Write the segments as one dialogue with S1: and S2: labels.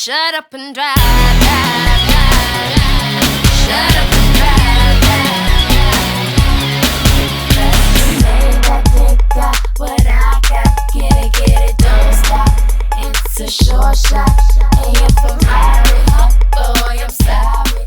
S1: shut up and drive, drive, drive, drive. Shut up and drive, drive, drive. got what I got. Get it, get it, don't stop. It's a short shot. And. Oh boy, I'm sorry.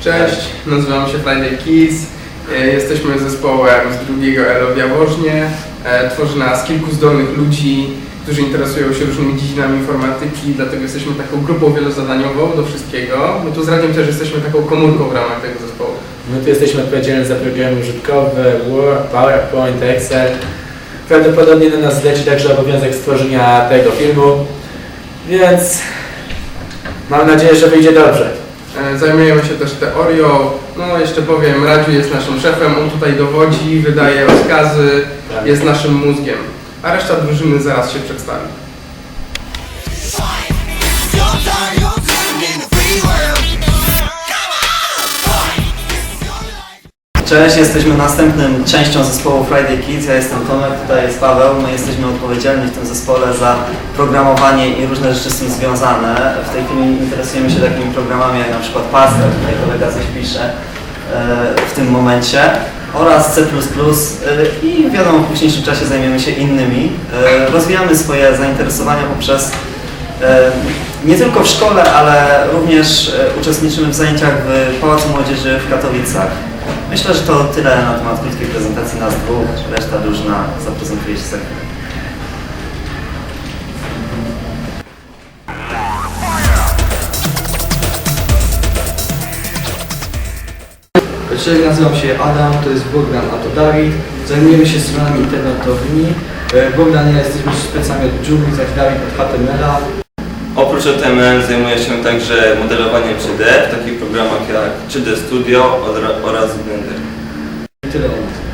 S2: Cześć, nazywam się Friday Kids. E, Jesteśmy zespołem z drugiego ELO w Jaworznie. E, Tworzy nas kilku zdolnych ludzi, którzy interesują się różnymi dziedzinami informatyki, dlatego jesteśmy taką grupą wielozadaniową do wszystkiego. My tu z Radiem też jesteśmy taką komórką w ramach tego zespołu.
S3: My tu jesteśmy odpowiedzialni za programy użytkowe, Word, PowerPoint, Excel. Prawdopodobnie na nas zleci także obowiązek stworzenia tego filmu, więc mam nadzieję, że wyjdzie dobrze.
S2: E, Zajmujemy się też teorią. No jeszcze powiem, Radziu jest naszym szefem, on tutaj dowodzi, wydaje rozkazy,
S3: Tak.
S2: jest naszym mózgiem. A reszta drużyny zaraz się przedstawi.
S4: Cześć, jesteśmy następnym częścią zespołu Friday Kids. Ja jestem Tomek, tutaj jest Paweł. My jesteśmy odpowiedzialni w tym zespole za programowanie i różne rzeczy z tym związane. W tej chwili interesujemy się takimi programami jak na przykład Pascal, tutaj kolega coś pisze e, w tym momencie oraz C++ e, i wiadomo w późniejszym czasie zajmiemy się innymi. E, Rozwijamy swoje zainteresowania poprzez E, nie tylko w szkole, ale również uczestniczymy w zajęciach w Pałacu Młodzieży w Katowicach. Myślę, że to tyle na temat krótkiej prezentacji nas dwóch. Reszta drużyna zaprezentuje się za chwilę.
S5: Cześć, nazywam się Adam, to jest Bogdan, a to Dawid. Zajmujemy się stronami internetowymi. E, Bogdan i ja jesteśmy specjalnie od Joomla, zaś Dawid od HTML-a.
S6: Oprócz HTML zajmuję się także modelowaniem 3D w takich programach jak 3D Studio oraz Blender.
S5: I tyle o nas.